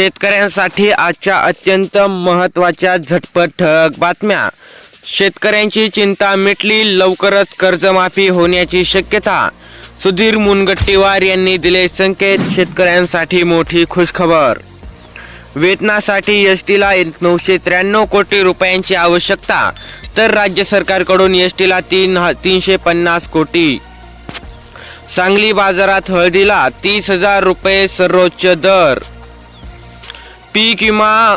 शेतकऱ्यांसाठी आजच्या अत्यंत महत्त्वाच्या झटपट ठळक बातम्या. शेतकऱ्यांची चिंता मिटली लवकरच कर्जमाफी होण्याची शक्यता. सुधीर मुनगट्टीवार यांनी दिले संकेत शेतकऱ्यांसाठी मोठी खुशखबर. वेतनासाठी एस टीला नऊशे त्र्याण्णव कोटी रुपयांची आवश्यकता तर राज्य सरकारकडून एस टीला तीन तीनशे पन्नास कोटी. सांगली बाजारात हळदीला तीस हजार रुपये सर्वोच्च दर. पीक विमा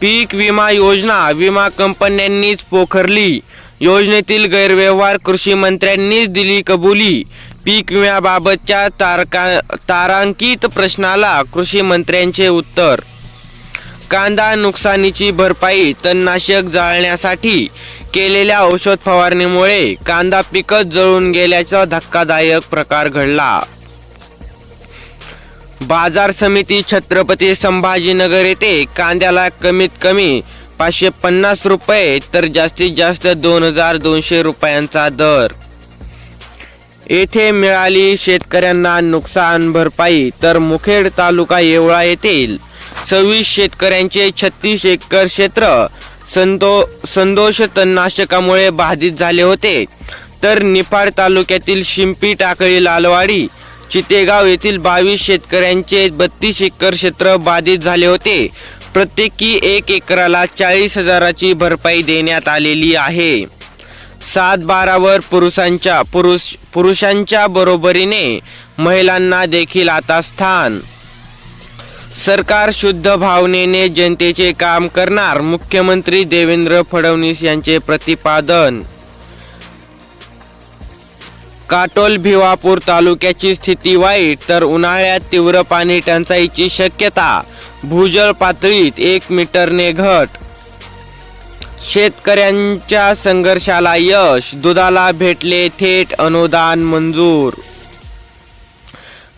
पीक विमा योजना विमा कंपन्यांनीच पोखरली. योजनेतील गैरव्यवहार कृषी मंत्र्यांनीच दिली कबुली. पीक विम्याबाबतच्या तारका तारांकित प्रश्नाला कृषी मंत्र्यांचे उत्तर. कांदा नुकसानीची भरपाई तणनाशक जाळण्यासाठी केलेल्या औषध फवारणीमुळे कांदा पिकच जळून गेल्याचा धक्कादायक प्रकार घडला. बाजार समिती छत्रपती संभाजीनगर येथे कांद्याला कमीत कमी पाचशे पन्नास रुपये तर जास्तीत जास्त दोन हजार दोनशे रुपयांचा दर. येथे मिळाली शेतकऱ्यांना नुकसान भरपाई तर मुखेड तालुका येवळा येथील सव्वीस शेतकऱ्यांचे छत्तीस एकर क्षेत्र संतो संदोष तणनाशकामुळे बाधित झाले होते. तर निफाड तालुक्यातील शिंपी टाकळी लालवाडी चितेगाव येथील बावीस शेतकऱ्यांचे बत्तीस एकर क्षेत्र बाधित झाले होते. प्रत्येकी एक एकराला चाळीस हजाराची भरपाई देण्यात आलेली आहे. सात बारावर पुरुषांच्या पुरुष पुरुषांच्या बरोबरीने महिलांना देखील आता स्थान. सरकार शुद्ध भावनेने जनतेचे काम करणार मुख्यमंत्री देवेंद्र फडणवीस यांचे प्रतिपादन काटोल भिवापूर तालुक्याची स्थिती वाईट तर उन्हाळ्यात तीव्र पाणी टंचाईची शक्यता. भूजल पातळीत एक मीटरने घट. शेतकऱ्यांच्या संघर्षाला यश दुधाला भेटले थेट अनुदान मंजूर.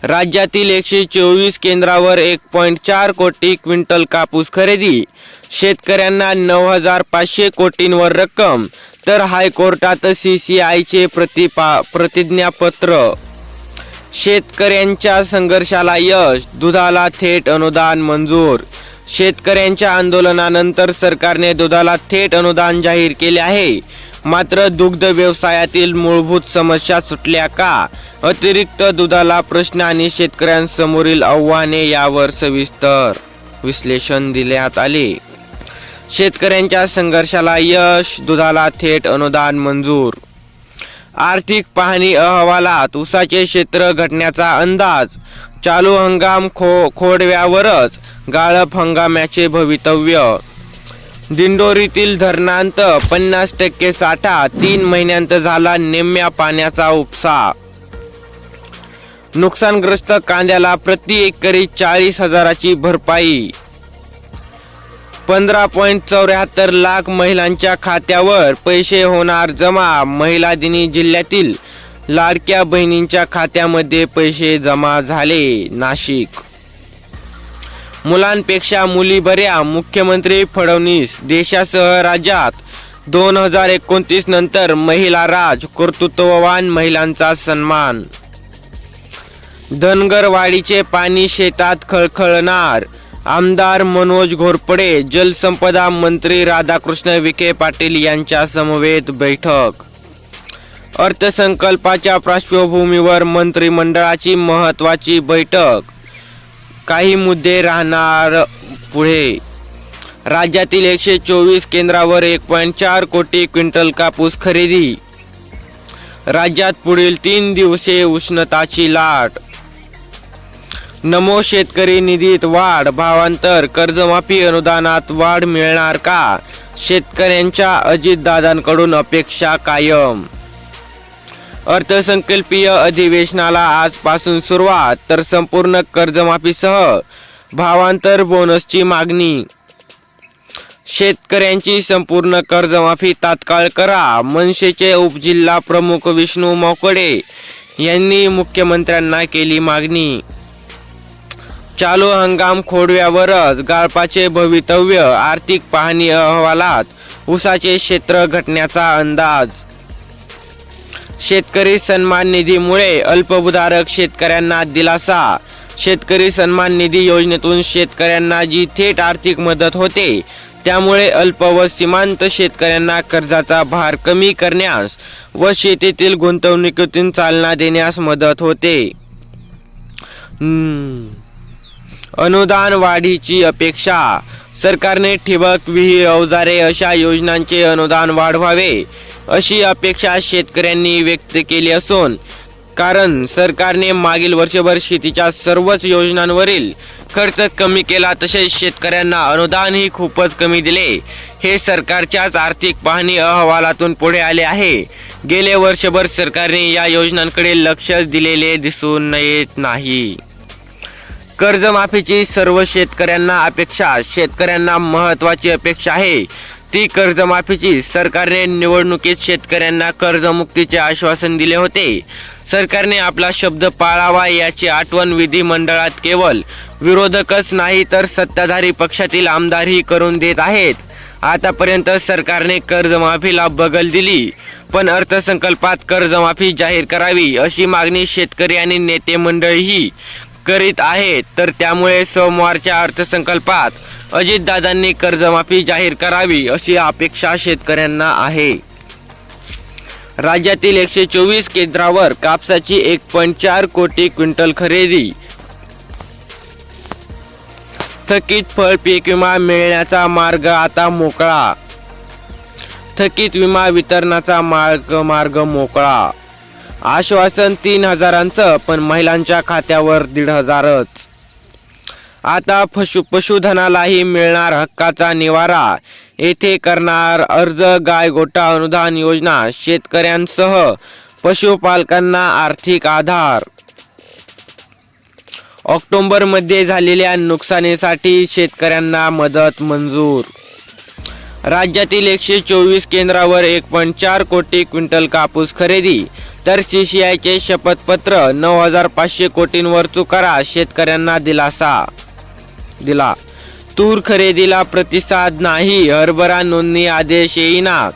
राज्यातील एकशे चोवीस केंद्रावर एक पॉईंट चार कोटी क्विंटल कापूस खरेदी. शेतकऱ्यांना नऊ हजार पाचशे कोटींवर रक्कम. तर हायकोर्टात सी सी आयचे प्रतिपा प्रतिज्ञापत्र. शेतकऱ्यांच्या संघर्षाला यश दुधाला थेट अनुदान मंजूर. शेतकऱ्यांच्या आंदोलनानंतर सरकारने दुधाला थेट अनुदान जाहीर केले आहे. मात्र दुग्ध व्यवसायातील मूलभूत समस्या सुटल्या का? अतिरिक्त दुधाला प्रश्न आणि शेतकऱ्यांसमोरील आव्हाने यावर सविस्तर विश्लेषण देण्यात आले. शेतकऱ्यांच्या संघर्षाला यश दुधाला थेट अनुदान मंजूर. आर्थिक पाहणी अहवालात ऊसाचे क्षेत्र घटण्याचा अंदाज. चालू हंगाम खो खोडव्यावरच गाळप हंगामाचे भवितव्य. दिंडोरीतील धरणांत पन्नास टक्के साठा तीन महिन्यांत झाला निम्म्या पाण्याचा उपसा. नुकसानग्रस्त कांद्याला प्रति एकरी चाळीस हजाराची भरपाई. पंधरा पॉईंट चौऱ्याहत्तर लाख महिलांच्या खात्यावर पैसे होणार जमा. महिला दिनी जिल्ह्यातील लाडक्या बहिणींच्या खात्यामध्ये पैसे जमा झाले. नाशिक. मुलांपेक्षा मुली बऱ्या मुख्यमंत्री फडणवीस देशासह राज्यात. दोन हजार एकोणतीस नंतर महिला राज कर्तृत्ववान महिलांचा सन्मान. धनगरवाडीचे पाणी शेतात खळखळणार. आमदार मनोज घोरपडे जलसंपदा मंत्री राधाकृष्ण विखे पाटील यांच्या समवेत बैठक. अर्थसंकल्पाच्या पार्श्वभूमीवर मंत्रिमंडळाची महत्वाची बैठक. काही मुद्दे राहणार पुढे. राज्यातील एकशे चोवीस केंद्रावर एक पॉईंट चार कोटी क्विंटल कापूस खरेदी. राज्यात पुढील तीन दिवसे उष्णताची लाट. नमो शेतकरी निधीत वाढ भावांतर कर्जमाफी अनुदानात वाढ मिळणार का? शेतकऱ्यांच्या अजितदादांकडून अपेक्षा कायम. अर्थसंकल्पीय अधिवेशनाला आजपासून सुरुवात तर संपूर्ण कर्जमाफीसह भावांतर बोनसची मागणी. शेतकऱ्यांची संपूर्ण कर्जमाफी तात्काळ करा मनसेचे उपजिल्हा प्रमुख विष्णू मोकडे यांनी मुख्यमंत्र्यांना केली मागणी. चालू हंगाम खोडव्यावरच गाळपाचे भवितव्य आर्थिक पाहणी अहवालात ऊसाचे क्षेत्र घटण्याचा अंदाज. शेतकरी सन्मान निधीमुळे अल्पभूधारक शेतकऱ्यांना दिलासा. शेतकरी सन्मान निधी योजनेतून शेतकऱ्यांना जी थेट आर्थिक मदत होते त्यामुळे अल्प व सीमांत शेतकऱ्यांना कर्जाचा भार कमी करण्यास व शेतीतील गुंतवणुकीतून चालना देण्यास मदत होते. अनुदान वाढीची अपेक्षा. सरकारने ठिबक विहीर अवजारे अशा योजनांचे अनुदान वाढवावे अशी अपेक्षा शेतकऱ्यांनी व्यक्त केली असून कारण सरकारने मागील वर्षभर शेतीच्या सर्वच योजनांवरील खर्च कमी केला तसेच शेतकऱ्यांना अनुदानही खूपच कमी दिले. हे सरकारच्याच आर्थिक पाहणी अहवालातून पुढे आले आहे. गेले वर्षभर सरकारने या योजनांकडे लक्षच दिलेले दिसून येत नाही. कर्जमाफीची सर्व शेतकऱ्यांना अपेक्षा शेतकऱ्यांना महत्त्वाची अपेक्षा आहे. ती कर्जमाफीची सरकारने निवडणुकीत शेतकऱ्यांना कर्जमुक्तीचे आश्वासन दिले होते. सरकारने आपला शब्द पाळावा याची आठवण विधिमंडळात केवळ विरोधकच नाही तर सत्ताधारी पक्षातील आमदारही करून देत आहेत. आतापर्यंत सरकारने कर्जमाफीला बगल दिली पण अर्थसंकल्पात कर्जमाफी जाहीर करावी अशी मागणी शेतकरी आणि नेते मंडळीही करीत आहेत तर त्यामुळे सोमवारच्या अर्थसंकल्पात अजितदादांनी कर्जमाफी जाहीर करावी अशी अपेक्षा शेतकऱ्यांना आहे. राज्यातील एकशे चोवीस केंद्रावर कापसाची एक पॉईंट चार कोटी क्विंटल खरेदी. थकीत फळ पीक विमा मिळण्याचा मार्ग आता मोकळा. थकीत विमा वितरणाचा मार्ग मार्ग मोकळा. आश्वासन तीन हजारांचं पण महिलांच्या खात्यावर दीड हजारच. आता पशु पशुधनालाही मिळणार हक्काचा निवारा. येथे करणार अर्ज गाय गोटा अनुदान योजना शेतकऱ्यांसह पशुपालकांना आर्थिक आधार. ऑक्टोबरमध्ये झालेल्या नुकसानीसाठी शेतकऱ्यांना मदत मंजूर. राज्यातील एकशे चोवीस केंद्रावर एक पॉईंट चार कोटी क्विंटल कापूस खरेदी. तर सीसीआयचे शपथपत्र नऊ हजार पाचशे कोटींवर चुकारा शेतकऱ्यांना दिलासा. दिला. तूर खरेदीला प्रतिसाद नाही हरभरा नोंदणी आदेश येईना.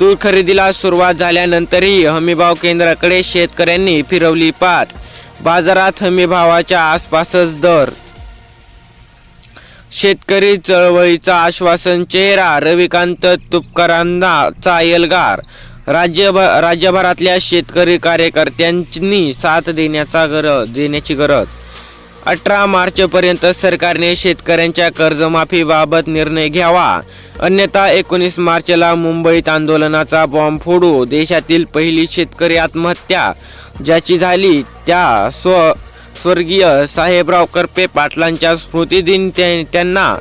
तूर खरेदीला सुरुवात झाल्यानंतरही हमीभाव केंद्राकडे शेतकऱ्यांनी फिरवली पाठ बाजारात हमीभावाच्या आसपासच दर. शेतकरी चळवळीचा आश्वासन चेहरा रविकांत तुपकरांचा एल्गार राज्यभ राज्यभरातल्या शेतकरी कार्यकर्त्यांनी साथ देण्याचा गरज देण्याची गरज. अठरा मार्चपर्यंत सरकारने शेतकऱ्यांच्या कर्जमाफीबाबत निर्णय घ्यावा. अन्यथा एकोणीस मार्चला मुंबईत आंदोलनाचा बॉम्ब फोडू देशातील पहिली शेतकरी आत्महत्या ज्याची झाली त्या स्व स्वर्गीय साहेबराव करपे पाटलांच्या स्मृतिदिन त्यांना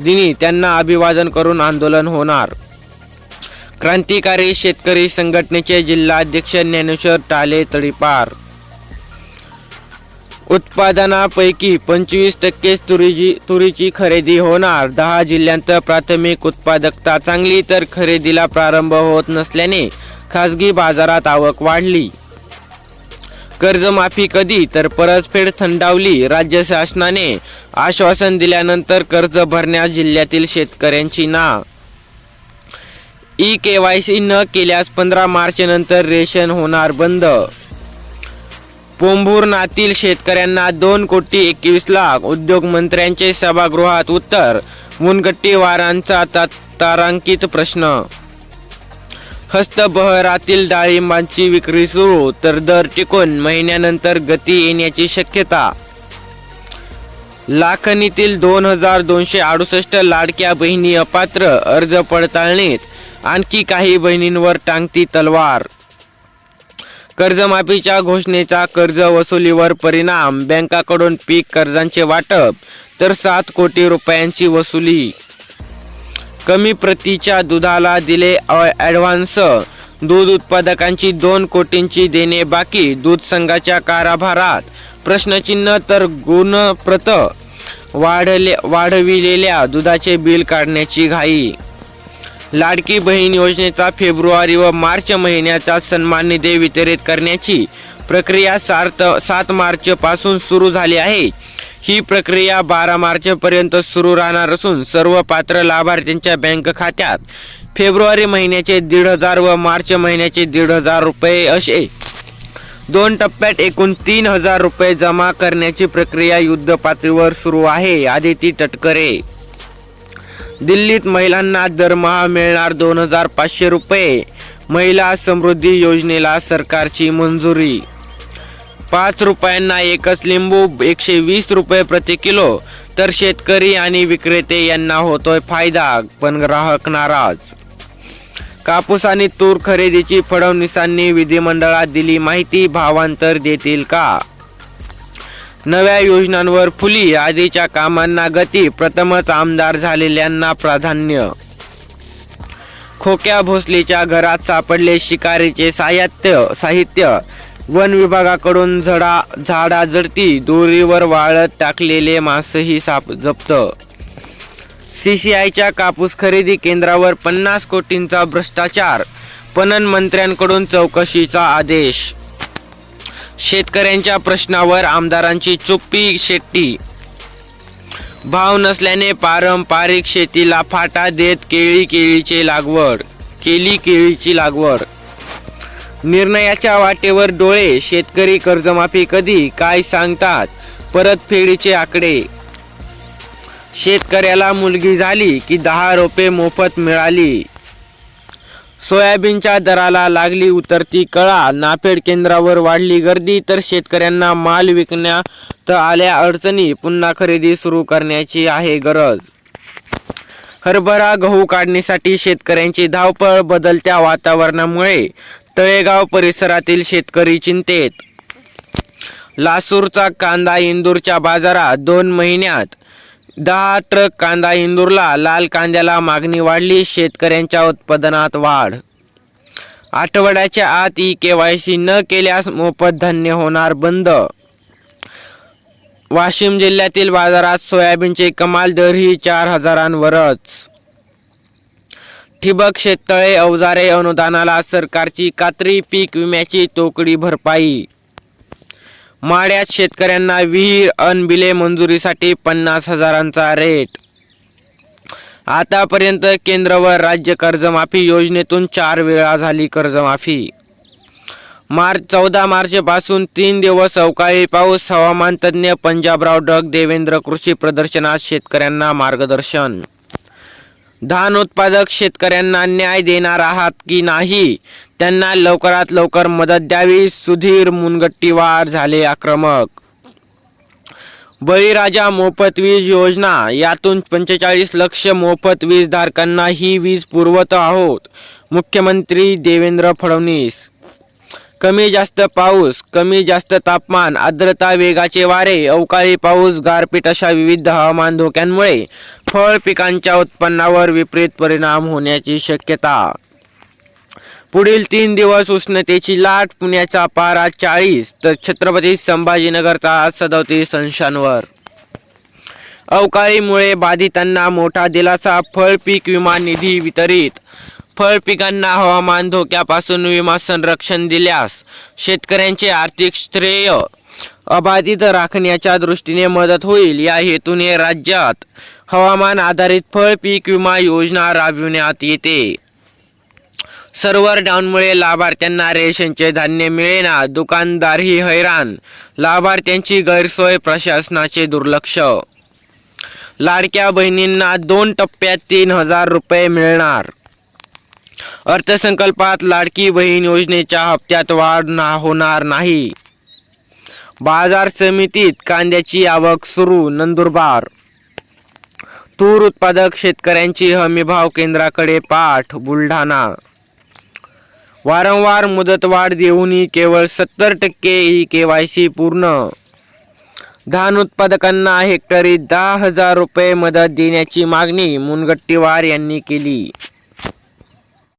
दिनी त्यांना अभिवादन करून आंदोलन होणार. क्रांतिकारी शेतकरी संघटनेचे जिल्हाध्यक्ष ज्ञानेश्वर टाले तडीपार. उत्पादनापैकी पंचवीस टक्के तुरीची तुरीची खरेदी होणार. दहा जिल्ह्यांत प्राथमिक उत्पादकता चांगली तर खरेदीला प्रारंभ होत नसल्याने खासगी बाजारात आवक वाढली. कर्जमाफी कधी तर परतफेड थंडावली. राज्य शासनाने आश्वासन दिल्यानंतर कर्ज भरण्यास जिल्ह्यातील शेतकऱ्यांची ना ई के वाय सी न केल्यास पंधरा मार्च नंतर रेशन होणार बंद. पोंभुर्णातील शेतकऱ्यांना दोन कोटी एकवीस लाख. उद्योगमंत्र्यांचे सभागृहात उत्तर. मुनगट्टीवारांचा तारांकित प्रश्न. हस्तबहरातील डाळिंबांची विक्री सुरू तर दर टिकून महिन्यानंतर गती येण्याची शक्यता. लाखणीतील दोन हजार दोनशे अडुसष्ट लाडक्या बहिणी अपात्र अर्ज पडताळणीत. आणखी काही बहिणींवर टांगती तलवार. कर्जमाफीच्या घोषणेचा कर्ज वसुलीवर परिणाम. बँकाकडून पीक कर्जांचे वाटप तर सात कोटी रुपयांची वसुली. कमी प्रतीच्या दुधाला दिले ॲडव्हान्स. दूध उत्पादकांची दोन कोटींची देणे बाकी. दूध संघाच्या कारभारात प्रश्नचिन्ह तर गुणप्रत वाढले वाढविलेल्या दुधाचे बिल काढण्याची घाई. लाडकी बहीण योजनेचा फेब्रुवारी व मार्च महिन्याचा सन्मान निधी वितरित करण्याची प्रक्रिया सात सात मार्च पासून सुरू झाली आहे. ही प्रक्रिया बारा मार्च पर्यंत सुरू राहणार असून सर्व पात्र लाभार्थ्यांच्या बँक खात्यात फेब्रुवारी महिन्याचे दीड हजार व मार्च महिन्याचे दीड हजार रुपये असे दोन टप्प्यात एकूण तीन हजार रुपये जमा करण्याची प्रक्रिया युद्ध पातळीवर सुरू आहे. आदिती तटकरे दिल्लीत महिलांना दरमहा मिळणार दोन हजार पाचशे रुपये. महिला समृद्धी योजनेला सरकारची मंजुरी. पाच रुपयांना एकच लिंबू एकशे वीस रुपये प्रति किलो. तर शेतकरी आणि विक्रेते यांना होतोय फायदा पण ग्राहक नाराज. कापूस आणि तूर खरेदीची फडणवीसांनी विधिमंडळात दिली माहिती भावांतर देतील का? नव्या योजनांवर फुली आधीच्या कामांना गती प्रथमच आमदार झालेल्यांना प्राधान्य. खोक्या भोसलेच्या घरात सापडले शिकारीचे साहित्य साहित्य. वन विभागाकडून झडा झाडा जडती दोरीवर वाळत टाकलेले मासही साप जप्त. सीसीआयच्या कापूस खरेदी केंद्रावर पन्नास कोटींचा भ्रष्टाचार पणन मंत्र्यांकडून चौकशीचा आदेश. शेतकऱ्यांच्या प्रश्नावर आमदारांची चुप्पी शेट्टी. भाव नसल्याने पारंपरिक शेतीला फाटा देत केळी केळीची लागवड केली केळीची लागवड. निर्णयाच्या वाटेवर डोळे शेतकरी कर्जमाफी कधी काय सांगतात परतफेडीचे आकडे. शेतकऱ्याला मुलगी झाली की दहा रोपे मोफत मिळाली. सोयाबीनच्या दराला लागली उतरती कळा. नाफेड केंद्रावर वाढली गर्दी तर शेतकऱ्यांना माल विकण्यात आल्या अडचणी. पुन्हा खरेदी सुरू करण्याची आहे गरज. हरभरा गहू काढणीसाठी शेतकऱ्यांची धावपळ बदलत्या वातावरणामुळे तळेगाव परिसरातील शेतकरी चिंतेत. लासूरचा कांदा इंदूरच्या बाजारात दोन महिन्यात दहा ट्रक कांदा इंदूरला लाल कांद्याला मागणी वाढली शेतकऱ्यांच्या उत्पादनात वाढ. आठवड्याच्या आत ई के वाय सी न केल्यास मोफत धान्य होणार बंद. वाशिम जिल्ह्यातील बाजारात सोयाबीनचे कमाल दरही चार हजारांवरच. ठिबक शेततळे अवजारे अनुदानाला सरकारची कात्री पीक विम्याची तोकडी भरपाई माड्यात शेतकऱ्यांना विहीर अनबिले मंजुरीसाठी पन्नास हजारांचा रेट. आतापर्यंत केंद्र व राज्य कर्जमाफी योजनेतून चार वेळा झाली कर्जमाफी. मार्च चौदा मार्चपासून तीन दिवस अवकाळी पाऊस हवामान तज्ज्ञ पंजाबराव डग देवेंद्र कृषी प्रदर्शनात शेतकऱ्यांना मार्गदर्शन धान उत्पादक शेतकऱ्यांना न्याय देणार आहात की नाही? त्यांना लवकरात लवकर मदत द्यावी सुधीर मुनगट्टीवार झाले आक्रमक. बळीराजा मोफत वीज योजना यातून पंचेचाळीस लक्ष मोफत वीज धारकांना ही वीज पुरवत आहोत. मुख्यमंत्री देवेंद्र फडणवीस कमी जास्त पाऊस कमी जास्त तापमान आर्द्रता वेगाचे वारे अवकाळी पाऊस गारपीट अशा विविध हवामान धोक्यांमुळे फळ पिकांच्या उत्पन्नावर विपरीत परिणाम होण्याची शक्यता. पुढील तीन दिवस उष्णतेची लाट पुण्याचा पारा चाळीस तर छत्रपती संभाजीनगरचा सदोतीस अंशांवर. अवकाळीमुळे बाधितांना मोठा दिलासा फळ पीक विमा निधी वितरित फळ पिकांना हवामान धोक्यापासून विमा संरक्षण दिल्यास शेतकऱ्यांचे आर्थिक श्रेय अबाधित राखण्याच्या दृष्टीने मदत होईल. या हेतूने राज्यात हवामान आधारित फळ पीक विमा योजना राबविण्यात येते. सर्व्हर डाऊनमुळे लाभार्थ्यांना रेशनचे धान्य मिळेना. दुकानदारही हैराण. लाभार्थ्यांची गैरसोय प्रशासनाचे दुर्लक्ष. लाडक्या बहिणींना दोन टप्प्यात तीन हजार रुपये मिळणार. अर्थसंकल्पात लाडकी बहीण योजनेच्या हप्त्यात वाढ ना होणार नाही. बाजार समितीत कांद्याची आवक सुरू नंदुरबार. तूर उत्पादक शेतकऱ्यांची हमीभाव केंद्राकडे पाठ बुलढाणा. वारंवार मुदतवाढ देऊनही केवळ सत्तर टक्के ई के वाय सी पूर्ण. धान उत्पादकांना हेक्टरी दहा हजार रुपये मदत देण्याची मागणी मुनगट्टीवार यांनी केली.